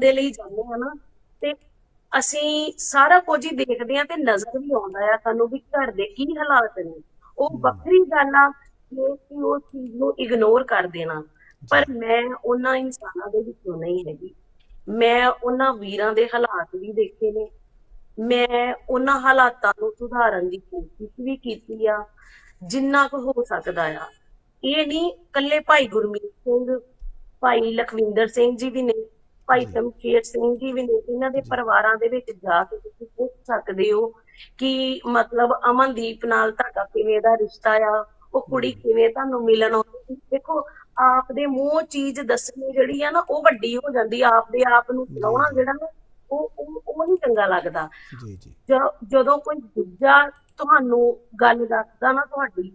ਦੇ ਲਈ ਜਾਂਦੇ ਹਾਂ ਨਾ ਤੇ ਅਸੀਂ ਸਾਰਾ ਕੁਝ ਹੀ ਦੇਖਦੇ ਹਾਂ ਤੇ ਨਜ਼ਰ ਵੀ ਆਉਂਦਾ ਆ ਸਾਨੂੰ ਵੀ ਘਰ ਦੇ ਕੀ ਹਾਲਾਤ ਨੇ। ਉਹ ਵੱਖਰੀ ਗੱਲ ਆ ਕਿ ਉਸ ਚੀਜ਼ ਨੂੰ ਇਗਨੋਰ ਕਰ ਦੇਣਾ। ਪਰ ਮੈਂ ਉਹਨਾਂ ਇਨਸਾਨਾਂ ਦੇ ਵਿੱਚੋਂ ਨਹੀਂ ਹੈਗੀ। ਮੈਂ ਉਹਨਾਂ ਵੀਰਾਂ ਦੇ ਹਾਲਾਤ ਵੀ ਦੇਖੇ ਨੇ। ਮੈਂ ਉਹਨਾਂ ਹਾਲਾਤਾਂ ਨੂੰ ਸੁਧਾਰਨ ਦੀ ਕੋਸ਼ਿਸ਼ ਵੀ ਕੀਤੀ ਆ ਜਿੰਨਾ ਕੁ ਹੋ ਸਕਦਾ ਆ। ਇਹ ਨਹੀਂ ਇਕੱਲੇ ਭਾਈ ਗੁਰਮੀਤ ਸਿੰਘ ਭਾਈ ਲਖਵਿੰਦਰ ਸਿੰਘ ਜੀ ਵੀ ਨੇ ਭਾਈ। ਸ਼ਮਸ਼ੇਰ ਸਿੰਘ ਜੀ ਵੀ ਨੇ ਇਹਨਾਂ ਦੇ। ਪਰਿਵਾਰਾਂ ਦੇ ਵਿੱਚ ਜਾ ਕੇ ਤੁਸੀਂ ਪੁੱਛ ਸਕਦੇ ਹੋ ਕਿ ਮਤਲਬ ਅਮਨਦੀਪ ਨਾਲ ਤੁਹਾਡਾ ਕਿਵੇਂ ਦਾ ਰਿਸ਼ਤਾ ਆ ਉਹ ਕੁੜੀ। ਕਿਵੇਂ ਤੁਹਾਨੂੰ ਮਿਲਣ ਆਉਂਦੀ। ਦੇਖੋ ਆਪ ਦੇ ਮੂੰਹ ਚੀਜ਼ ਦੱਸਣੀ ਜਿਹੜੀ ਆ ਨਾ ਉਹ ਵੱਡੀ ਹੋ ਜਾਂਦੀ ਆ ਆਪ ਦੇ ਆਪ ਨੂੰ ਸੁਣਾਉਣਾ। ਜਿਹੜਾ ਨਾ ਉਹ ਉਹ ਨਹੀਂ ਚੰਗਾ ਲੱਗਦਾ ਜੀ ਜੀ ਜਦੋਂ ਕੋਈ ਦੂਜਾ ਤੁਹਾਨੂੰ ਗੱਲ ਦੱਸਦਾ ਨਾ ਤੁਹਾਡੀ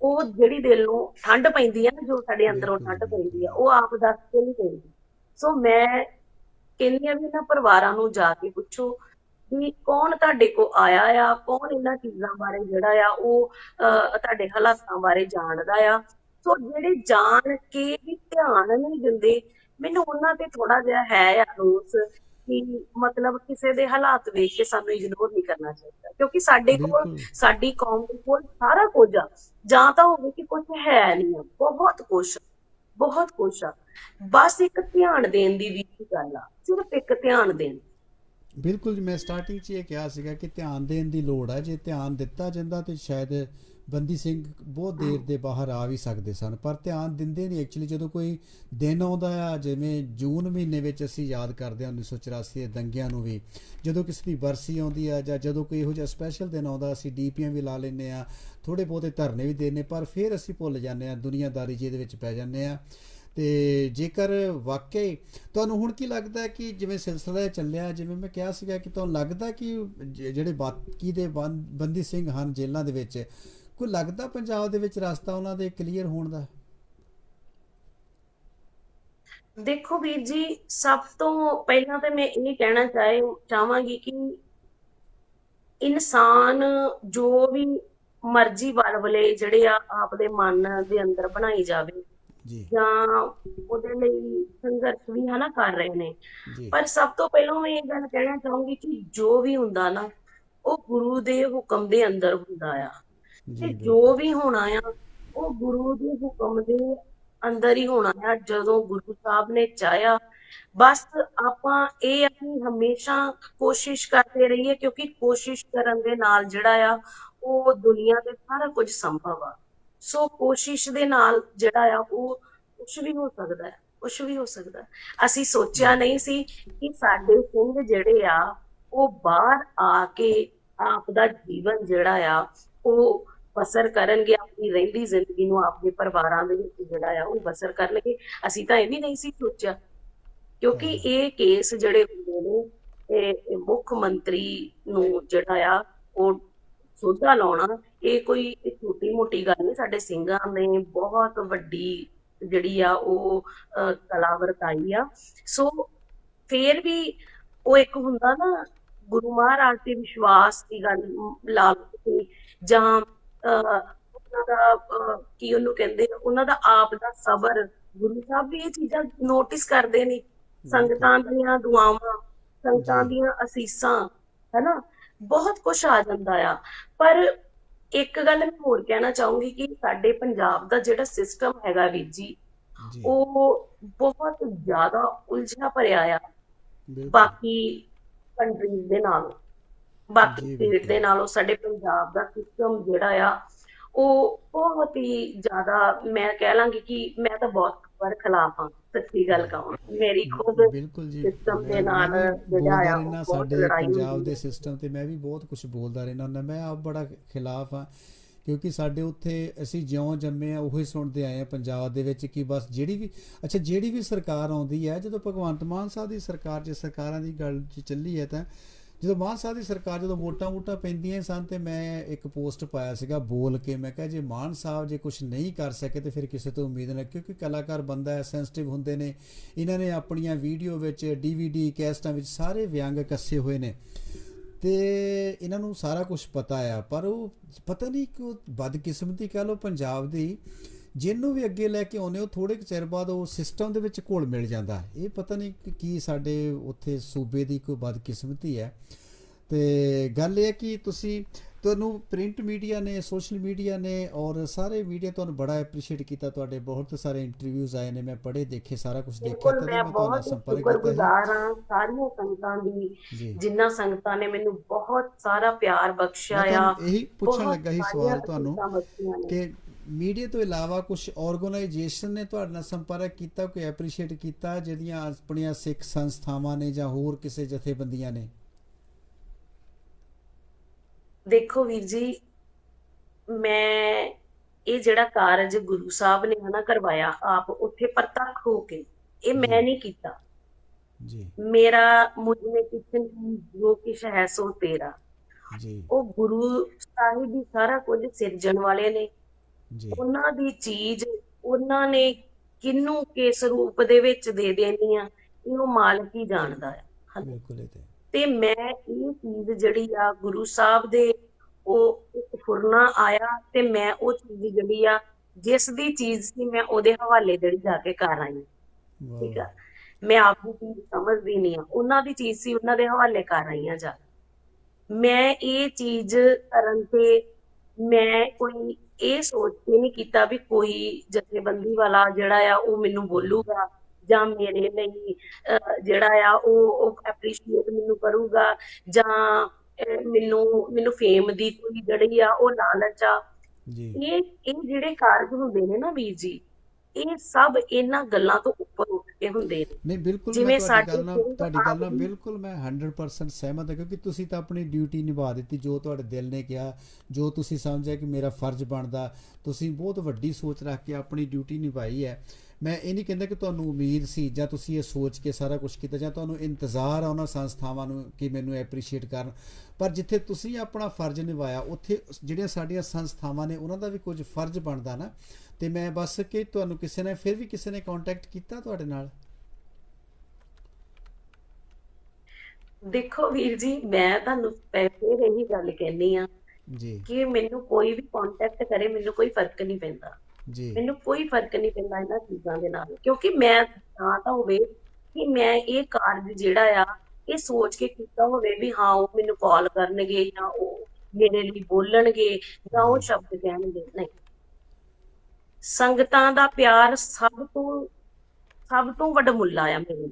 ਉਹ ਜਿਹੜੀ ਦਿਲ ਨੂੰ ਠੰਡ ਪੈਂਦੀ ਹੈ ਨਾ ਜੋ ਸਾਡੇ ਅੰਦਰੋਂ ਠੰਡ ਪੈਂਦੀ ਆ। ਉਹ ਆਪ ਦੱਸ ਕੇ ਨਹੀਂ ਪੈਂਦੀ ਸੋ ਮੈਂ ਕਹਿੰਦੀ ਆ ਵੀ ਇਹਨਾਂ ਪਰਿਵਾਰਾਂ ਨੂੰ ਜਾ ਕੇ ਪੁੱਛੋ ਵੀ ਕੌਣ ਤੁਹਾਡੇ ਕੋ ਆਇਆ ਆ ਕੌਣ ਇਹਨਾਂ ਚੀਜ਼ਾਂ ਬਾਰੇ ਜਿਹੜਾ ਆ ਉਹ ਤੁਹਾਡੇ ਹਾਲਾਤਾਂ ਬਾਰੇ ਜਾਣਦਾ ਆ। ਸੋ ਜਿਹੜੇ ਜਾਣ ਕੇ ਵੀ ਧਿਆਨ ਨਹੀਂ ਦਿੰਦੇ ਮੈਨੂੰ ਉਹਨਾਂ ਤੇ ਥੋੜਾ ਜਿਹਾ ਹੈ ਆ ਰੋਸ ਕਿ ਮਤਲਬ ਕਿਸੇ ਦੇ ਹਾਲਾਤ ਵੇਖ ਕੇ ਸਾਨੂੰ ਇਗਨੋਰ ਨਹੀਂ ਕਰਨਾ ਚਾਹੀਦਾ। ਕਿਉਂਕਿ ਸਾਡੇ ਕੋਲ ਸਾਡੀ ਕੌਮ ਦੇ ਕੋਲ ਸਾਰਾ ਕੁਝ ਆ। ਜਾਂ ਤਾਂ ਹੋਵੇ ਕਿ ਕੁਝ ਹੈ ਨਹੀਂ ਬਹੁਤ ਕੁਝ ਬਹੁਤ ਕੁਝ ਆ। ਬਸ ਇੱਕ ਧਿਆਨ ਦੇਣ ਦੀ ਵੀ ਗੱਲ ਆ, ਸਿਰਫ ਇੱਕ ਧਿਆਨ ਦੇਣ। ਬਿਲਕੁਲ ਮੈਂ ਸਟਾਰਟਿੰਗ 'ਚ ਇਹ ਕਿਹਾ ਸੀਗਾ ਕਿ ਧਿਆਨ ਦੇਣ ਦੀ ਲੋੜ ਹੈ ਜੇ ਧਿਆਨ ਦਿੱਤਾ ਜਾਂਦਾ ਤੇ ਸ਼ਾਇਦ ਬੰਦੀ ਸਿੰਘ ਬਹੁਤ ਦੇਰ ਦੇ ਬਾਹਰ ਆ ਵੀ ਸਕਦੇ ਸਨ, ਪਰ ਧਿਆਨ ਦਿੰਦੇ ਨਹੀਂ ਐਕਚੁਅਲੀ ਜਦੋਂ ਕੋਈ ਦਿਨ ਆਉਂਦਾ ਆ, ਜਿਵੇਂ ਜੂਨ ਮਹੀਨੇ ਵਿੱਚ ਅਸੀਂ ਯਾਦ ਕਰਦੇ ਹਾਂ 1984 ਦੇ ਦੰਗਿਆਂ ਨੂੰ ਵੀ, ਜਦੋਂ ਕਿਸੇ ਦੀ ਵਰਸੀ ਆਉਂਦੀ ਆ ਜਾਂ ਜਦੋਂ ਕੋਈ ਇਹੋ ਜਿਹਾ ਸਪੈਸ਼ਲ ਦਿਨ ਆਉਂਦਾ, ਅਸੀਂ ਡੀਪੀਆਂ ਵੀ ਲਾ ਲੈਂਦੇ ਆ ਥੋੜੇ ਬਹੁਤੇ ਧਰਨੇ ਵੀ ਦੇਣੇ, ਪਰ ਫਿਰ ਅਸੀਂ ਭੁੱਲ ਜਾਂਦੇ ਆ ਦੁਨੀਆਦਾਰੀ ਜਿਹਦੇ ਵਿੱਚ ਪੈ ਜਾਂਦੇ ਆ ਤੇ ਜੇਕਰ ਵਾਕਈ ਤੁਹਾਨੂੰ ਹੁਣ ਕੀ ਲੱਗਦਾ ਹੈ ਕਿ ਜਿਵੇਂ ਸਿਲਸਿਲਾ ਚੱਲਿਆ, ਜਿਵੇਂ ਮੈਂ ਕਿਹਾ ਸੀਗਾ ਕਿ ਤੁਹਾਨੂੰ ਲੱਗਦਾ ਕਿ ਜਿਹੜੇ ਬਾਕੀ ਦੇ ਬੰ- ਬੰਦੀ ਸਿੰਘ ਹਨ ਜੇਲ੍ਹਾਂ ਦੇ ਵਿੱਚ ਕੋਈ ਲੱਗਦਾ ਪੰਜਾਬ ਦੇ ਵਿੱਚ ਰਸਤਾ ਉਹਨਾਂ ਦੇ ਕਲੀਅਰ ਹੋਣ ਦਾ? ਦੇਖੋ ਵੀਰ ਜੀ ਸਭ ਤੋਂ ਪਹਿਲਾਂ ਤਾਂ ਮੈਂ ਇਹ ਕਹਿਣਾ ਚਾਹੇ ਚਾਹਾਂਗੀ ਕਿ ਇਨਸਾਨ ਜੋ ਵੀ ਮਰਜ਼ੀ ਵਲਵਲੇ ਜਿਹੜੇ ਆ ਆਪਦੇ ਮਨ ਦੇ ਅੰਦਰ ਬਣਾਈ ਜਾਵੇ ਜੀ। ਜਾਂ ਉਹਦੇ ਲਈ ਸੰਘਰਸ਼ ਵੀ ਹਨਾ ਕਰ ਰਹੇ ਨੇ। ਪਰ ਸਭ ਤੋਂ ਪਹਿਲਾਂ ਮੈਂ ਇਹ ਗੱਲ ਕਹਿਣਾ ਚਾਹੂੰਗੀ ਕਿ ਜੋ ਵੀ ਹੁੰਦਾ ਨਾ ਉਹ ਗੁਰੂ ਦੇ ਹੁਕਮ ਦੇ ਅੰਦਰ ਹੁੰਦਾ ਆ। ਤੇ ਜੋ ਵੀ ਹੋਣਾ ਆ ਉਹ ਗੁਰੂ ਦੇ ਹੁਕਮ ਦੇ ਅੰਦਰ ਹੀ ਹੋਣਾ ਆ ਜਦੋਂ ਗੁਰੂ ਸਾਹਿਬ ਨੇ ਚਾਹਿਆ। ਬਸ ਆਪਾਂ ਇਹ ਆ ਕਿ ਹਮੇਸ਼ਾ ਕੋਸ਼ਿਸ਼ ਕਰਦੇ ਰਹੀਏ ਕਿਉਂਕਿ ਕੋਸ਼ਿਸ਼ ਕਰਨ ਦੇ ਨਾਲ ਜਿਹੜਾ ਆ ਉਹ ਦੁਨੀਆ ਤੇ ਸਾਰਾ ਕੁਝ ਸੰਭਵ ਆ। ਸੋ ਕੋਸ਼ਿਸ਼ ਦੇ ਨਾਲ ਜਿਹੜਾ ਆ ਉਹ ਕੁਝ ਵੀ ਹੋ ਸਕਦਾ ਹੈ ਕੁਝ ਵੀ ਹੋ ਸਕਦਾ। ਅਸੀਂ ਸੋਚਿਆ ਨਹੀਂ ਸੀ ਕਿ ਸਾਡੇ ਸਿੰਘ ਜਿਹੜੇ ਆ ਉਹ ਬਾਹਰ ਆ ਕੇ ਆਪ ਦਾ ਜੀਵਨ ਜਿਹੜਾ ਆ ਉਹ ਬਸਰ ਕਰਨਗੇ ਆਪਣੀ ਰਹਿੰਦੀ ਜ਼ਿੰਦਗੀ ਨੂੰ ਆਪਣੇ ਪਰਿਵਾਰਾਂ ਦੇ ਵਿੱਚ ਜਿਹੜਾ ਆ ਉਹ ਬਸਰ ਕਰਨਗੇ। ਅਸੀਂ ਤਾਂ ਇਹ ਵੀ ਨਹੀਂ ਸੀ ਸੋਚਿਆ। ਕਿਉਂਕਿ ਇਹ ਕੇਸ ਜਿਹੜੇ ਹੁੰਦੇ ਨੇ ਇਹ ਮੁੱਖ ਮੰਤਰੀ ਨੂੰ ਜਿਹੜਾ ਆ ਉਹ ਸੋਧਾ ਲਾਉਣਾ ਇਹ ਕੋਈ ਛੋਟੀ ਮੋਟੀ ਗੱਲ ਨਹੀਂ। ਸਾਡੇ ਸਿੰਘਾਂ ਨੇ ਬਹੁਤ ਵੱਡੀ ਜਿਹੜੀ ਆ ਉਹ ਕਲਾ ਵਰਤਾਈ ਆ। ਸੋ ਫੇਰ ਵੀ ਉਹ ਇੱਕ ਹੁੰਦਾ ਨਾ ਗੁਰੂ ਮਹਾਰਾਜ ਤੇ ਵਿਸ਼ਵਾਸ ਦੀ ਗੱਲ ਲਾ ਜਾਂ ਉਹਨਾਂ ਦਾ ਕੀ ਉਹਨੂੰ ਕਹਿੰਦੇ ਉਹਨਾਂ ਦਾ ਆਪ ਦਾ ਸਬਰ। ਗੁਰੂ ਸਾਹਿਬ ਵੀ ਇਹ ਚੀਜ਼ਾਂ ਨੋਟਿਸ ਕਰਦੇ ਨੇ ਸੰਗਤਾਂ ਦੀਆਂ ਦੁਆਵਾਂ ਸੰਗਤਾਂ। ਦੀਆਂ ਅਸੀਸਾਂ ਹੈਨਾ? ਬਹੁਤ ਕੁਝ ਆ ਜਾਂਦਾ ਆ। ਪਰ ਇੱਕ ਗੱਲ ਮੈਂ ਹੋਰ ਕਹਿਣਾ ਚਾਹੂੰਗੀ ਕਿ ਸਾਡੇ ਪੰਜਾਬ ਦਾ ਜਿਹੜਾ ਸਿਸਟਮ ਹੈਗਾ ਵੀਰ ਜੀ ਉਹ ਬਹੁਤ ਜ਼ਿਆਦਾ ਉਲਝਿਆ ਭਰਿਆ ਆ। ਬਾਕੀ ਕੰਟਰੀਜ਼ ਦੇ ਨਾਲੋਂ। ਬਾਕੀ ਸਟੇਟ। ਦੇ ਨਾਲੋਂ ਸਾਡੇ ਪੰਜਾਬ ਦਾ ਸਿਸਟਮ ਜਿਹੜਾ ਆ ਉਹ ਬਹੁਤ ਹੀ ਜ਼ਿਆਦਾ ਮੈਂ ਕਹਿ ਲਾਂਗੀ ਕਿ ਮੈਂ ਤਾਂ ਬਹੁਤ ਵਾਰ ਖਿਲਾਫ ਹਾਂ ਸੱਚੀ ਗੱਲ ਕਹਾਂ ਮੇਰੀ ਖੁਦ system ਦੇ ਨਾਲ ਜਿਹੜਾ ਆ ਸਾਡੇ ਪੰਜਾਬ ਦੇ ਹੈ। ਸਿਸਟਮ ਤੇ ਮੈਂ ਵੀ ਬਹੁਤ ਕੁਝ ਬੋਲਦਾ ਰਹਿਣਾ ਹੁੰਦਾ ਮੈਂ ਆਪ ਬੜਾ ਖਿਲਾਫ ਆ ਕਿਉਂਕਿ ਸਾਡੇ ਉੱਥੇ ਅਸੀਂ ਜਿਉਂ ਜੰਮੇ ਆ ਉਹੀ ਸੁਣਦੇ ਆਏ ਆ ਪੰਜਾਬ ਦੇ ਵਿੱਚ ਕਿ ਬਸ ਜਿਹੜੀ ਵੀ ਅੱਛਾ ਜਿਹੜੀ ਵੀ ਸਰਕਾਰ ਆਉਂਦੀ ਹੈ ਜਦੋਂ ਭਗਵੰਤ ਮਾਨ ਸਾਹਿਬ ਦੀ ਸਰਕਾਰ ਜੇ ਸਰਕਾਰਾਂ ਦੀ ਗੱਲ ਚੱਲੀ ਹੈ ਤਾਂ ਜਦੋਂ ਮਾਨ ਸਾਹਿਬ ਦੀ ਸਰਕਾਰ ਜਦੋਂ ਵੋਟਾਂ ਵੋਟਾਂ ਪੈਂਦੀਆਂ ਸਨ ਤੇ ਮੈਂ ਇੱਕ ਪੋਸਟ ਪਾਇਆ ਸੀਗਾ ਬੋਲ ਕੇ, ਮੈਂ ਕਿਹਾ ਜੇ ਮਾਨ ਸਾਹਿਬ ਜੇ ਕੁਝ ਨਹੀਂ ਕਰ ਸਕੇ ਤੇ ਫਿਰ ਕਿਸੇ ਤੋਂ ਉਮੀਦ ਨਾ, ਕਿਉਂਕਿ ਕਲਾਕਾਰ ਬੰਦਾ ਹੈ ਸੈਂਸਿਟਿਵ ਹੁੰਦੇ ਨੇ। ਇਹਨਾਂ ਨੇ ਆਪਣੀਆਂ ਵੀਡੀਓ ਵਿੱਚ ਡੀਵੀਡੀ ਕੈਸਟਾਂ ਵਿੱਚ ਸਾਰੇ ਵਿਅੰਗ ਕੱਸੇ ਹੋਏ ਨੇ। ਤੇ ਇਹਨਾਂ ਨੂੰ ਸਾਰਾ ਕੁਝ ਪਤਾ ਆ, ਪਰ ਉਹ ਪਤਾ ਨਹੀਂ ਕਿ ਉਹ ਬਦਕਿਸਮਤੀ ਕਹ ਲੋ ਪੰਜਾਬ ਦੀ ਜਿਹਨੂੰ ਵੀ ਅੱਗੇ ਲੈ ਕੇ ਆਉਂਦੇ ਹੋ ਥੋੜੇ ਕੁ ਚਿਰ ਬਾਅਦ ਉਹ ਸਿਸਟਮ ਦੇ ਵਿੱਚ ਘੁਲ ਮਿਲ ਜਾਂਦਾ। ਇਹ ਪਤਾ ਨਹੀਂ ਕਿ ਕੀ ਸਾਡੇ ਉੱਥੇ ਸੂਬੇ ਦੀ ਕੋਈ ਬਦਕਿਸਮਤੀ ਹੈ। ਤੇ ਗੱਲ ਇਹ ਹੈ ਕਿ ਤੁਸੀਂ ਤੁਹਾਨੂੰ ਪ੍ਰਿੰਟ ਮੀਡੀਆ ਨੇ ਸੋਸ਼ਲ ਮੀਡੀਆ ਨੇ ਔਰ ਸਾਰੇ ਮੀਡੀਆ ਤੁਹਾਨੂੰ ਬੜਾ ਐਪਰੀਸ਼ੀਏਟ ਕੀਤਾ। ਤੁਹਾਡੇ ਬਹੁਤ ਸਾਰੇ ਇੰਟਰਵਿਊਜ਼ ਆਏ ਨੇ ਮੈਂ ਪੜ੍ਹੇ ਦੇਖੇ ਸਾਰਾ ਕੁਝ ਦੇਖਿਆ ਤਦ ਮੈਂ ਬਹੁਤ ਸੰਪਰਕ ਕੀਤਾ ਹਾਂ ਸਾਰੀਆਂ ਸੰਗਤਾਂ ਦੀ ਸੀ ਜੀ। ਜਿਨ੍ਹਾਂ ਸੰਗਤਾਂ ਨੇ ਮੈਨੂੰ ਬਹੁਤ ਸਾਰਾ ਪਿਆਰ ਬਖਸ਼ਿਆ ਆ ਤੁਹਾਨੂੰ ਇਹੀ ਪੁੱਛਣ ਲੱਗਾ ਸੀ ਸਵਾਲ ਤੁਹਾਨੂੰ। ਕਿ ਮੀਡੀਆ ਤੋਂ ਇਲਾਵਾ ਕੁਝ ਆਰਗੇਨਾਈਜੇਸ਼ਨ ਨੇ ਤੁਹਾਡੇ ਨਾਲ ਸੰਪਰਕ ਕੀਤਾ ਕੋਈ ਐਪਰੀਸ਼ੀਏਟ ਕੀਤਾ ਜਿਹੜੀਆਂ ਆਪਣੀਆਂ ਸਿੱਖ ਸੰਸਥਾਵਾਂ ਨੇ ਜਾਂ ਹੋਰ ਕਿਸੇ ਜਥੇਬੰਦੀਆਂ ਨੇ? ਦੇਖੋ ਵੀਰ ਜੀ ਮੈਂ ਇਹ ਜਿਹੜਾ ਕਾਰਜ ਗੁਰੂ ਸਾਹਿਬ ਨੇ ਹਨਾ ਕਰਵਾਇਆ ਆਪ ਉੱਥੇ ਪ੍ਰਤੱਖ ਹੋ ਕੇ ਇਹ ਮੈਂ। ਨਹੀਂ ਕੀਤਾ। ਜੀ। ਮੇਰਾ ਮੁਝ ਨੇ ਕਿਛਨ ਜੋ ਕਿਛ ਹੈ ਸੋ ਤੇਰਾ। ਜੀ। ਉਹ ਗੁਰੂ ਸਾਹਿਬ ਹੀ ਸਾਰਾ ਕੁਝ ਸਿਰਜਣ ਵਾਲੇ ਨੇ ਜੀ। ਉਹਨਾਂ ਦੀ ਚੀਜ਼ ਉਹਨਾਂ ਨੇ ਕਿਹਨੂੰ ਕਿਸ ਰੂਪ ਦੇ ਵਿੱਚ ਦੇ ਦੇਣੀ ਆ ਇਹ ਉਹ ਮਾਲਕ ਹੀ ਜਾਣਦਾ ਹੈ। ਬਿਲਕੁਲ ਇਹ ਤੇ। ਮੈਂ ਇਹ ਚੀਜ਼ ਜਿਹੜੀ ਆ ਗੁਰੂ ਸਾਹਿਬ ਦੇ ਉਹ ਇੱਕ ਫੁਰਨਾ ਆਇਆ ਤੇ ਮੈਂ ਉਹ ਚੀਜ਼ ਜਿਹੜੀ ਆ ਜਿਸ ਦੀ ਚੀਜ਼ ਸੀ ਮੈਂ ਉਹਦੇ ਹਵਾਲੇ ਜਿਹੜੀ ਜਾ ਕੇ ਕਰ ਆਈ। ਠੀਕ ਆ? ਮੈਂ ਆਪ ਦੀ ਚੀਜ਼ ਸਮਝਦੀ ਨਹੀਂ ਆ। ਉਹਨਾਂ ਦੀ ਚੀਜ਼ ਸੀ ਉਹਨਾਂ ਦੇ ਹਵਾਲੇ ਕਰ ਆਈ ਆ ਜਾ। ਮੈਂ ਇਹ ਚੀਜ਼ ਕਰਨ ਤੇ ਮੈਂ ਕੋਈ ਇਹ ਸੋਚ ਕੇ ਨਹੀਂ ਕੀਤਾ ਵੀ ਕੋਈ ਜਥੇਬੰਦੀ ਵਾਲਾ ਜਿਹੜਾ ਆ ਉਹ ਮੈਨੂੰ ਬੋਲੂਗਾ ਜਾਂ ਮੇਰੇ ਲਈ ਜਿਹੜਾ ਆ ਉਹ ਐਪਰੀਸ਼ੀਏਟ ਮੈਨੂੰ ਕਰੂਗਾ ਜਾਂ ਮੈਨੂੰ ਮੈਨੂੰ ਫੇਮ ਦੀ ਕੋਈ ਜਿਹੜੀ ਆ ਉਹ ਲਾਲਚ ਆ। ਜੀ। ਇਹ ਇਹ ਜਿਹੜੇ ਕਾਰਜ ਹੁੰਦੇ ਨੇ ਨਾ ਵੀਰ ਜੀ ਇਹ ਸਭ ਇਹਨਾਂ ਗੱਲਾਂ ਤੋਂ ਉੱਪਰ ਉੱਠ ਕੇ ਹੁੰਦੇ ਨੇ। ਨਹੀਂ ਬਿਲਕੁਲ ਜਿਵੇਂ ਸਾਡੇ ਤੁਹਾਡੀ ਗੱਲ ਨਾਲ ਬਿਲਕੁਲ ਮੈਂ 100% ਸਹਿਮਤ ਹਾਂ ਕਿਉਂਕਿ ਤੁਸੀਂ ਤਾਂ ਆਪਣੀ ਡਿਊਟੀ ਨਿਭਾ ਦਿੱਤੀ ਜੋ ਤੁਹਾਡੇ ਦਿਲ ਨੇ ਕਿਹਾ ਜੋ ਤੁਸੀਂ ਸਮਝਿਆ ਕਿ ਮੇਰਾ ਫਰਜ਼ ਬਣਦਾ ਤੁਸੀਂ ਬਹੁਤ ਵੱਡੀ ਸੋਚ ਰੱਖ ਕੇ ਆਪਣੀ ਡਿਊਟੀ ਨਿਭਾਈ ਹੈ। ਮੈਂ ਇਹ ਨਹੀਂ ਕਹਿੰਦਾ ਕਿ ਤੁਹਾਨੂੰ ਉਮੀਦ ਸੀ ਜਾਂ ਤੁਸੀਂ ਇਹ ਸੋਚ ਕੇ ਸਾਰਾ ਕੁਝ ਕੀਤਾ ਜਾਂ ਤੁਹਾਨੂੰ ਇੰਤਜ਼ਾਰ ਆ ਉਹਨਾਂ ਸੰਸਥਾਵਾਂ ਨੂੰ ਕਿ ਮੈਨੂੰ ਐਪਰੀਸ਼ੀਏਟ ਕਰਨ। ਪਰ ਜਿੱਥੇ ਤੁਸੀਂ ਆਪਣਾ ਫਰਜ਼ ਨਿਭਾਇਆ ਉੱਥੇ ਜਿਹੜੀਆਂ ਸਾਡੀਆਂ ਸੰਸਥਾਵਾਂ ਨੇ ਉਹਨਾਂ ਦਾ ਵੀ ਕੁਝ ਫਰਜ਼ ਬਣਦਾ ਨਾ ਤੇ ਮੈਂ ਬਸ ਕਿ ਤੁਹਾਨੂੰ ਕਿਸੇ ਨੇ ਫਿਰ ਵੀ ਕਿਸੇ ਨੇ ਕੰਟੈਕਟ ਕੀਤਾ ਤੁਹਾਡੇ ਨਾਲ? ਦੇਖੋ ਵੀਰ ਜੀ ਮੈਂ ਤੁਹਾਨੂੰ ਪਹਿਲੇ ਇਹੀ ਗੱਲ ਕਹਿਣੀ ਆ ਜੀ। ਕਿ ਮੈਨੂੰ ਕੋਈ ਵੀ ਕੰਟੈਕਟ ਕਰੇ ਮੈਨੂੰ ਕੋਈ ਫ਼ਰਕ ਨਹੀਂ ਪੈਂਦਾ। ਜੀ। ਮੈਨੂੰ ਕੋਈ ਫ਼ਰਕ ਨਹੀਂ ਪੈਂਦਾ ਇਹਨਾਂ ਚੀਜ਼ਾਂ ਦੇ ਨਾਲ ਕਿਉਂਕਿ ਮੈਂ ਤਾਂ ਤਾਂ ਹੋਵੇ ਕਿ ਮੈਂ ਇਹ ਕਾਰਜ ਜਿਹੜਾ ਆ ਇਹ ਸੋਚ ਕੇ ਕੀਤਾ ਹੋਵੇ ਵੀ ਹਾਂ ਉਹ ਮੈਨੂੰ ਕਾਲ ਕਰਨਗੇ ਜਾਂ ਉਹ ਮੇਰੇ ਲਈ ਬੋਲਣਗੇ ਜਾਂ ਉਹ ਸ਼ਬਦ ਕਹਿਣਗੇ। ਨਹੀਂ ਸੰਗਤਾਂ ਦਾ ਪਿਆਰ ਸਭ ਤੋਂ ਸਭ ਤੋਂ ਵੱਡਮੁੱਲਾ ਆ ਮੇਰੇ ਲਈ।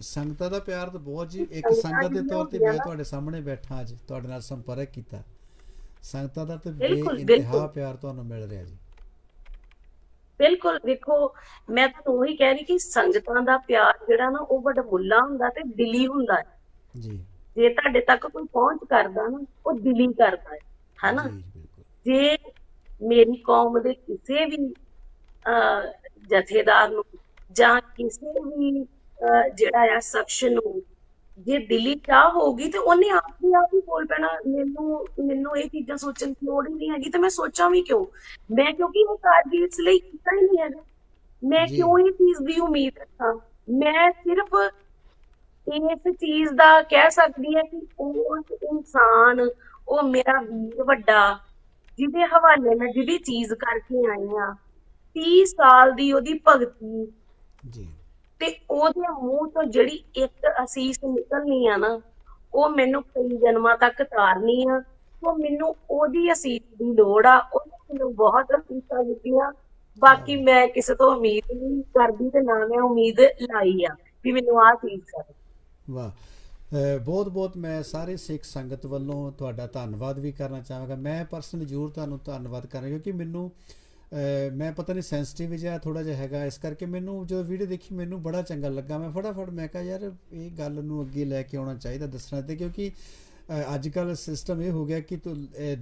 ਸੰਗਤਾਂ ਦਾ ਪਿਆਰ ਤਾਂ ਬਹੁਤ ਜੀ। ਇੱਕ ਸੰਗਤਾਂ ਦੇ ਤੌਰ ਤੇ ਮੈਂ ਤੁਹਾਡੇ ਸਾਹਮਣੇ ਬੈਠਾ ਅੱਜ ਤੁਹਾਡੇ ਨਾਲ ਸੰਪਰਕ ਕੀਤਾ। ਸੰਗਤਾਂ ਦਾ ਤੇ ਬੇਇੰਤਹਾ। ਪਿਆਰ ਤੁਹਾਨੂੰ ਮਿਲ ਰਿਹਾ ਜੀ। ਬਿਲਕੁਲ ਦੇਖੋ ਮੈਂ ਤੁਹਾਨੂੰ ਉਹੀ ਕਹਿ ਰਹੀ ਕਿ ਸੰਗਤਾਂ ਦਾ ਪਿਆਰ ਜਿਹੜਾ ਨਾ ਉਹ ਵੱਡਮੁੱਲਾ ਹੁੰਦਾ ਤੇ ਦਿਲੀ ਹੁੰਦਾ ਹੈ। ਜੀ। ਜੇ ਤੁਹਾਡੇ ਤੱਕ ਕੋਈ ਪਹੁੰਚ ਕਰਦਾ ਨਾ ਉਹ ਦਿਲੀ ਕਰਦਾ ਹੈ ਹਨਾ? ਜੀ ਬਿਲਕੁਲ। ਜੇ ਮੇਰੀ ਕੌਮ ਦੇ ਕਿਸੇ ਵੀ ਜਥੇਦਾਰ ਨੂੰ ਜਾਂ ਕਿਸੇ ਵੀ ਜਿਹੜਾ ਆ ਸ਼ਖਸ ਨੂੰ ਜੇ ਦਿਲੀ ਚਾਹ ਹੋਗੀ ਤੇ ਉਹਨੇ ਆਪ ਹੀ ਆਪ ਹੀ ਬੋਲ ਪੈਣਾ ਮੈਨੂੰ ਮੈਨੂੰ ਇਹ ਚੀਜ਼ਾਂ ਸੋਚਣ ਦੀ ਲੋੜ ਹੀ ਨਹੀਂ ਹੈਗੀ ਤੇ ਮੈਂ ਸੋਚਾਂ ਵੀ ਕਿਉਂ? ਮੈਂ ਕਿਉਂਕਿ ਉਹ ਕਾਰਜ ਇਸ ਲਈ ਕੀਤਾ ਹੀ ਨਹੀਂ ਹੈਗਾ। ਮੈਂ। ਕਿਉਂ ਇਹ ਚੀਜ਼ ਦੀ ਉਮੀਦ ਰੱਖਾਂ? ਮੈਂ ਸਿਰਫ ਇਸ ਚੀਜ਼ ਦਾ ਕਹਿ ਸਕਦੀ ਹੈ ਕਿ ਉਹ ਇਨਸਾਨ ਉਹ ਮੇਰਾ ਵੀਰ ਵੱਡਾ ਜਿਹਦੇ ਹਵਾਲੇ ਮੈਂ ਜਿਹੜੀ ਚੀਜ਼ ਕਰਕੇ ਆਈ ਆ 30 ਸਾਲ ਦੀ ਉਹਦੀ ਭਗਤੀ। ਜੀ। ਤੇ ਉਹਦੇ ਮੂੰਹ ਤੋਂ ਜਿਹੜੀ ਇੱਕ ਅਸੀਸ ਨਿਕਲਣੀ ਆ ਨਾ ਉਹ ਮੈਨੂੰ ਕਈ ਜਨਮਾਂ ਤੱਕ ਤਾਰਨੀ ਆ। ਉਹ ਮੈਨੂੰ ਉਹਦੀ ਅਸੀਸ ਦੀ ਲੋੜ ਆ ਉਹਨੇ ਮੈਨੂੰ ਬਹੁਤ ਅਸੀਸਾਂ ਦਿੱਤੀਆਂ। ਬਾਕੀ ਮੈਂ ਕਿਸੇ ਤੋਂ ਉਮੀਦ ਨਹੀਂ ਕਰਦੀ ਤੇ ਨਾ ਮੈਂ ਉਮੀਦ ਲਾਈ ਆ ਵੀ ਮੈਨੂੰ ਆਹ ਚੀਜ਼ ਕਰ ਵਾਹ। ਬਹੁਤ ਬਹੁਤ ਮੈਂ ਸਾਰੇ ਸਿੱਖ ਸੰਗਤ ਵੱਲੋਂ ਤੁਹਾਡਾ ਧੰਨਵਾਦ ਵੀ ਕਰਨਾ ਚਾਹਾਂਗਾ। ਮੈਂ ਪਰਸਨਲੀ ਜ਼ਰੂਰ ਤੁਹਾਨੂੰ ਧੰਨਵਾਦ ਕਰਾਂ ਕਿਉਂਕਿ ਮੈਨੂੰ ਮੈਂ ਪਤਾ ਨਹੀਂ ਸੈਂਸਿਟਿਵ ਜਿਹਾ ਥੋੜਾ ਜਿਹਾ ਹੈਗਾ, ਇਸ ਕਰਕੇ ਮੈਨੂੰ ਜਦੋਂ ਵੀਡੀਓ ਦੇਖੀ ਮੈਨੂੰ ਬੜਾ ਚੰਗਾ ਲੱਗਾ। ਮੈਂ ਫਟਾਫਟ ਮੈਂ ਕਿਹਾ, ਯਾਰ, ਇਹ ਗੱਲ ਨੂੰ ਅੱਗੇ ਲੈ ਕੇ ਆਉਣਾ ਚਾਹੀਦਾ ਦੱਸਣਾ ਤੇ। ਕਿਉਂਕਿ ਅੱਜ ਕੱਲ ਸਿਸਟਮ ਇਹ ਹੋ ਗਿਆ ਕਿ ਤੂੰ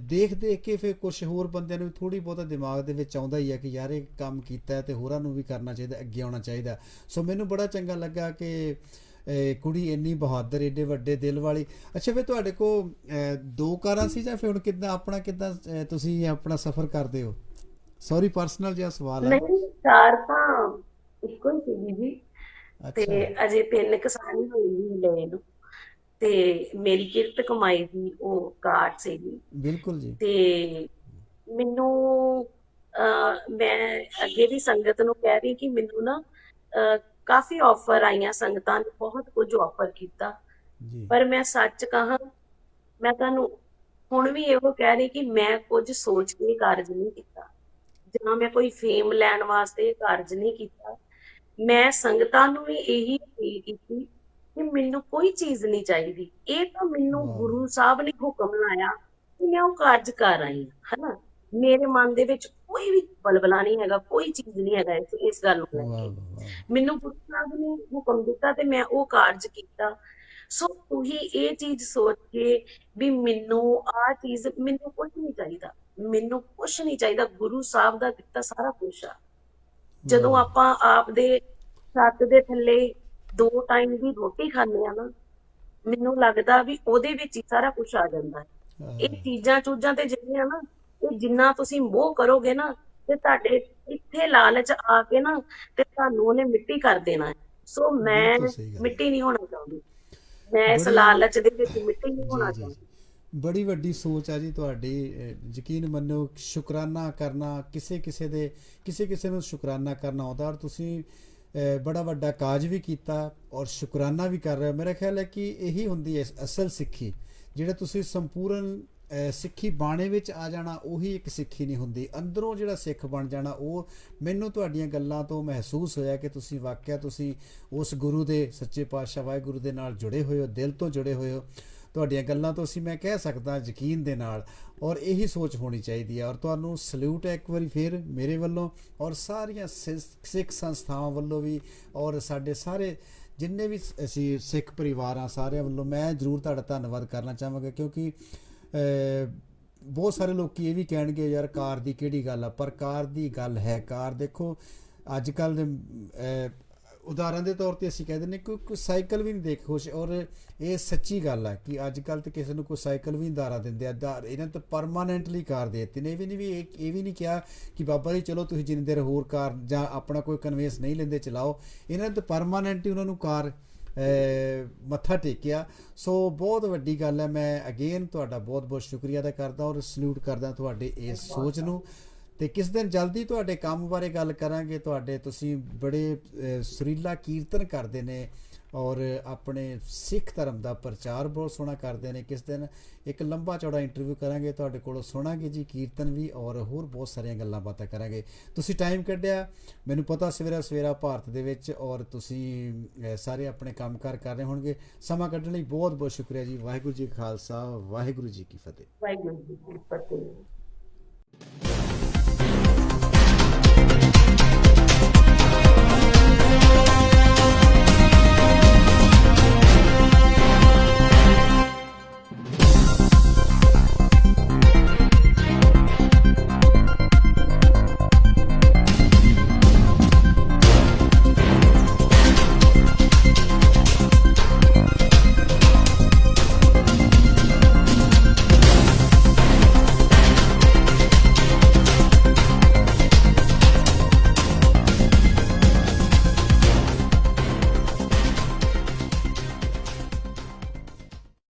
ਦੇਖ ਦੇਖ ਕੇ ਫਿਰ ਕੁਝ ਹੋਰ ਬੰਦਿਆਂ ਨੂੰ ਥੋੜੀ ਬਹੁਤਾ ਦਿਮਾਗ ਦੇ ਵਿੱਚ ਆਉਂਦਾ ਹੀ ਹੈ ਕਿ ਯਾਰ, ਇਹ ਕੰਮ ਕੀਤਾ ਹੈ ਤੇ ਹੋਰਾਂ ਨੂੰ ਵੀ ਕਰਨਾ ਚਾਹੀਦਾ, ਅੱਗੇ ਆਉਣਾ ਚਾਹੀਦਾ। ਸੋ ਮੈਨੂੰ ਬੜਾ ਚੰਗਾ ਲੱਗਾ ਕਿ ਕੁੜੀ ਇੰਨੀ ਬਹਾਦਰ ਏਡੇ ਵੱਡੇ ਦਿਲ ਵਾਲੀ। ਅੱਛਾ ਫਿਰ ਤੁਹਾਡੇ ਕੋ ਦੋ ਕਾਰਾਂ ਸੀ ਜਾਂ ਫਿਰ ਹੁਣ ਕਿੱਦਾਂ ਆਪਣਾ ਕਿੱਦਾਂ ਤੁਸੀਂ ਆਪਣਾ ਸਫ਼ਰ ਕਰਦੇ ਹੋ? ਸੌਰੀ ਪਰਸਨਲ ਜਿਹਾ ਸਵਾਲ ਹੈ। ਨਹੀਂ ਕਾਰ ਤਾਂ ਇੱਕੋ ਹੀ ਸੀਗੀ ਜੀ। ਤੇ ਅਜੇ ਤਿੰਨ ਕਿਸਾਨੀ ਹੋਈ ਲਏ ਨੂੰ ਤੇ ਮੇਰੀ ਕਿਰਤ ਕਮਾਈ ਦੀ ਉਹ ਕਾਰ ਸੀਗੀ। ਬਿਲਕੁਲ ਜੀ। ਤੇ ਮੈਨੂੰ ਮੈਂ ਅੱਗੇ ਵੀ ਸੰਗਤ ਨੂੰ ਕਹਿ ਰਹੀ ਕਿ ਮੈਨੂੰ ਨਾ ਕਾਫੀ ਆਫਰ ਆਈਆਂ ਸੰਗਤਾਂ ਨੇ ਬਹੁਤ ਕੁਝ ਆਫਰ ਕੀਤਾ। ਪਰ ਮੈਂ ਸੱਚ ਕਹਾਂ ਮੈਂ ਤੁਹਾਨੂੰ ਹੁਣ ਵੀ ਇਹੋ ਕਹਿ ਰਹੀ ਕਿ ਮੈਂ ਕੁਝ ਸੋਚ ਕੇ ਕਾਰਜ ਨਹੀਂ ਕੀਤਾ। ਜਾਂ ਮੈਂ ਕੋਈ ਫੇਮ ਲੈਣ ਵਾਸਤੇ ਕਾਰਜ ਨਹੀਂ ਕੀਤਾ। ਮੈਂ ਸੰਗਤਾਂ ਨੂੰ ਵੀ ਇਹੀ ਅਪੀਲ ਕੀਤੀ ਕਿ ਮੈਨੂੰ ਕੋਈ ਚੀਜ਼ ਨਹੀਂ ਚਾਹੀਦੀ। ਇਹ ਤਾਂ ਮੈਨੂੰ। ਗੁਰੂ ਸਾਹਿਬ ਨੇ ਹੁਕਮ ਲਾਇਆ ਕਿ ਮੈਂ ਉਹ ਕਾਰਜ ਕਰ ਆਈ ਹਾਂ ਹਨਾ? ਮੇਰੇ ਮਨ ਦੇ ਵਿੱਚ ਕੋਈ ਵੀ ਬਲਬਲਾ ਨਹੀਂ ਹੈਗਾ ਕੋਈ ਚੀਜ਼ ਨਹੀਂ ਹੈਗਾ ਇਸ ਇਸ ਗੱਲ ਨੂੰ ਲੈ ਕੇ। ਮੈਨੂੰ ਸਾਹਿਬ ਨੇ ਹੁਕਮ ਦਿੱਤਾ ਤੇ ਮੈਂ ਉਹ ਕਾਰਜ ਕੀਤਾ। ਸੋ ਤੁਸੀਂ ਇਹ ਚੀਜ਼ ਸੋਚ ਕੇ ਵੀ ਮੈਨੂੰ ਆਹ ਚੀਜ਼ ਮੈਨੂੰ ਕੁਝ ਨਹੀਂ ਚਾਹੀਦਾ। ਮੈਨੂੰ ਕੁਝ ਨਹੀਂ ਚਾਹੀਦਾ। ਗੁਰੂ ਸਾਹਿਬ ਦਾ ਦਿੱਤਾ ਸਾਰਾ ਕੁਝ ਆ। ਜਦੋਂ। ਆਪਾਂ ਆਪ ਦੇ ਛੱਤ ਦੇ ਥੱਲੇ ਦੋ ਟਾਈਮ ਦੀ ਰੋਟੀ ਖਾਂਦੇ ਆ ਨਾ ਮੈਨੂੰ ਲੱਗਦਾ ਵੀ ਉਹਦੇ ਵਿੱਚ ਹੀ ਸਾਰਾ ਕੁਝ ਆ ਜਾਂਦਾ। ਹੈ। ਇਹ ਚੀਜ਼ਾਂ ਚੂਜ਼ਾਂ ਤੇ ਜਿਹੜੀਆਂ ਨਾ ਇਹ ਜਿੰਨਾ ਤੁਸੀਂ ਮੋਹ ਕਰੋਗੇ ਨਾ ਤੇ ਤੁਹਾਡੇ ਇੱਥੇ ਲਾਲਚ ਆ ਕੇ ਨਾ ਤੇ ਤੁਹਾਨੂੰ ਉਹਨੇ ਮਿੱਟੀ ਕਰ ਦੇਣਾ ਹੈ। ਸੋ ਮੈਂ। ਮਿੱਟੀ ਨਹੀਂ ਹੋਣਾ ਚਾਹੁੰਦੀ। ਮੈਂ ਇਸ ਲਾਲਚ ਦੇ ਵਿੱਚ ਮਿੱਟੀ ਨਹੀਂ ਹੋਣਾ ਚਾਹੁੰਦੀ। ਬੜੀ ਵੱਡੀ ਸੋਚ ਆ ਜੀ ਤੁਹਾਡੀ। ਯਕੀਨ ਮੰਨੋ ਸ਼ੁਕਰਾਨਾ ਕਰਨਾ ਕਿਸੇ ਕਿਸੇ ਦੇ ਕਿਸੇ ਕਿਸੇ ਨੂੰ ਸ਼ੁਕਰਾਨਾ ਕਰਨਾ ਆਉਂਦਾ। ਔਰ ਤੁਸੀਂ ਬੜਾ ਵੱਡਾ ਕਾਜ ਵੀ ਕੀਤਾ ਔਰ ਸ਼ੁਕਰਾਨਾ ਵੀ ਕਰ ਰਹੇ ਹੋ। ਮੇਰਾ ਖਿਆਲ ਹੈ ਕਿ ਇਹੀ ਹੁੰਦੀ ਹੈ ਅਸਲ ਸਿੱਖੀ। ਜਿਹੜਾ ਤੁਸੀਂ ਸੰਪੂਰਨ ਸਿੱਖੀ ਬਾਣੇ ਵਿੱਚ ਆ ਜਾਣਾ, ਉਹੀ ਇੱਕ ਸਿੱਖੀ ਨਹੀਂ ਹੁੰਦੀ। ਅੰਦਰੋਂ ਜਿਹੜਾ ਸਿੱਖ ਬਣ ਜਾਣਾ, ਉਹ ਮੈਨੂੰ ਤੁਹਾਡੀਆਂ ਗੱਲਾਂ ਤੋਂ ਮਹਿਸੂਸ ਹੋਇਆ ਕਿ ਤੁਸੀਂ ਵਾਕਿਆ ਤੁਸੀਂ ਉਸ ਗੁਰੂ ਦੇ, ਸੱਚੇ ਪਾਤਸ਼ਾਹ ਵਾਹਿਗੁਰੂ ਦੇ ਨਾਲ ਜੁੜੇ ਹੋਏ ਹੋ, ਦਿਲ ਤੋਂ ਜੁੜੇ ਹੋਏ ਹੋ। ਤੁਹਾਡੀਆਂ ਗੱਲਾਂ ਤੋਂ ਅਸੀਂ, ਮੈਂ ਕਹਿ ਸਕਦਾ, ਯਕੀਨ ਦੇ ਨਾਲ ਔਰ ਇਹੀ ਸੋਚ ਹੋਣੀ ਚਾਹੀਦੀ ਹੈ। ਔਰ ਤੁਹਾਨੂੰ ਸਲੂਟ ਹੈ ਇੱਕ ਵਾਰੀ ਫਿਰ ਮੇਰੇ ਵੱਲੋਂ ਔਰ ਸਾਰੀਆਂ ਸਿ- ਸਿੱਖ ਸੰਸਥਾਵਾਂ ਵੱਲੋਂ ਵੀ ਔਰ ਸਾਡੇ ਸਾਰੇ ਜਿੰਨੇ ਵੀ ਅਸੀਂ ਸਿੱਖ ਪਰਿਵਾਰਾਂ ਸਾਰਿਆਂ ਵੱਲੋਂ ਮੈਂ ਜ਼ਰੂਰ ਤੁਹਾਡਾ ਧੰਨਵਾਦ ਕਰਨਾ ਚਾਹਾਂਗਾ ਕਿਉਂਕਿ ਬਹੁਤ ਸਾਰੇ ਲੋਕੀ ਇਹ ਵੀ ਕਹਿਣਗੇ, ਯਾਰ ਕਾਰ ਦੀ ਕਿਹੜੀ ਗੱਲ ਆ? ਪਰ ਕਾਰ ਦੀ ਗੱਲ ਹੈ, ਕਾਰ ਦੇਖੋ ਅੱਜ ਕੱਲ ਦੇ ਉਦਾਹਰਨ ਦੇ ਤੌਰ ਤੇ ਅਸੀਂ ਕਹਿ ਦਿੰਦੇ ਕਿ ਕੋਈ ਸਾਈਕਲ ਵੀ ਨਹੀਂ ਦੇਖ ਖੁਸ਼। ਔਰ ਇਹ ਸੱਚੀ ਗੱਲ ਆ ਕਿ ਅੱਜ ਕੱਲ ਤੇ ਕਿਸੇ ਨੂੰ ਕੋਈ ਸਾਈਕਲ ਵੀ ਨਹੀਂ ਦਾਰਾ ਦਿੰਦੇ ਆ। ਦਾ- ਇਹਨਾਂ ਤਾਂ ਪਰਮਾਨੈਂਟਲੀ ਕਾਰ ਦੇ ਦਿੱਤੇ ਨੇ। ਇਹ ਵੀ ਨਹੀਂ ਵੀ ਇਹ ਇਹ ਵੀ ਨਹੀਂ ਕਿਹਾ ਕਿ ਬਾਬਾ ਜੀ ਚਲੋ ਤੁਸੀਂ ਜਿੰਨੇ ਦੇਰ ਹੋਰ ਕਾਰ ਜਾਂ ਆਪਣਾ ਕੋਈ ਕਨਵੇਂਸ ਨਹੀਂ ਲੈਂਦੇ ਚਲਾਓ। ਇਹਨਾਂ ਨੇ ਤਾਂ ਪਰਮਾਨੈਂਟਲੀ ਉਹਨਾਂ ਨੂੰ ਕਾਰ ਮੱਥਾ ਟੇਕਿਆ। ਸੋ ਬਹੁਤ ਵੱਡੀ ਗੱਲ ਹੈ ਮੈਂ ਅਗੇਨ ਤੁਹਾਡਾ ਬਹੁਤ ਬਹੁਤ ਸ਼ੁਕਰੀਆ ਅਦਾ ਕਰਦਾ ਔਰ ਸਲੂਟ ਕਰਦਾ ਤੁਹਾਡੇ ਇਸ ਸੋਚ ਨੂੰ। ਤੇ ਕਿਸ ਦਿਨ ਜਲਦੀ ਤੁਹਾਡੇ ਕੰਮ ਬਾਰੇ ਗੱਲ ਕਰਾਂਗੇ ਤੁਹਾਡੇ ਤੁਸੀਂ ਬੜੇ ਸੁਰੀਲਾ ਕੀਰਤਨ ਕਰਦੇ ਨੇ। ਔਰ ਆਪਣੇ ਸਿੱਖ ਧਰਮ ਦਾ ਪ੍ਰਚਾਰ ਬਹੁਤ ਸੋਹਣਾ ਕਰਦੇ ਨੇ। ਕਿਸ ਦਿਨ ਇੱਕ ਲੰਬਾ ਚੌੜਾ ਇੰਟਰਵਿਊ ਕਰਾਂਗੇ, ਤੁਹਾਡੇ ਕੋਲੋਂ ਸੁਣਾਂਗੇ ਜੀ, ਕੀਰਤਨ ਵੀ ਔਰ ਹੋਰ ਬਹੁਤ ਸਾਰੀਆਂ ਗੱਲਾਂ ਬਾਤਾਂ ਕਰਾਂਗੇ। ਤੁਸੀਂ ਟਾਈਮ ਕੱਢਿਆ, ਮੈਨੂੰ ਪਤਾ ਸਵੇਰਾ ਸਵੇਰਾ ਭਾਰਤ ਦੇ ਵਿੱਚ ਔਰ ਤੁਸੀਂ ਸਾਰੇ ਆਪਣੇ ਕੰਮਕਾਰ ਕਰ ਰਹੇ ਹੋਣਗੇ। ਸਮਾਂ ਕੱਢਣ ਲਈ ਬਹੁਤ ਬਹੁਤ ਸ਼ੁਕਰੀਆ ਜੀ। ਵਾਹਿਗੁਰੂ ਜੀ ਖਾਲਸਾ, ਵਾਹਿਗੁਰੂ ਜੀ ਕੀ ਫਤਿਹ। ਵਾਹਿਗੁਰੂ ਜੀ ਕੀ ਫਤਿਹ।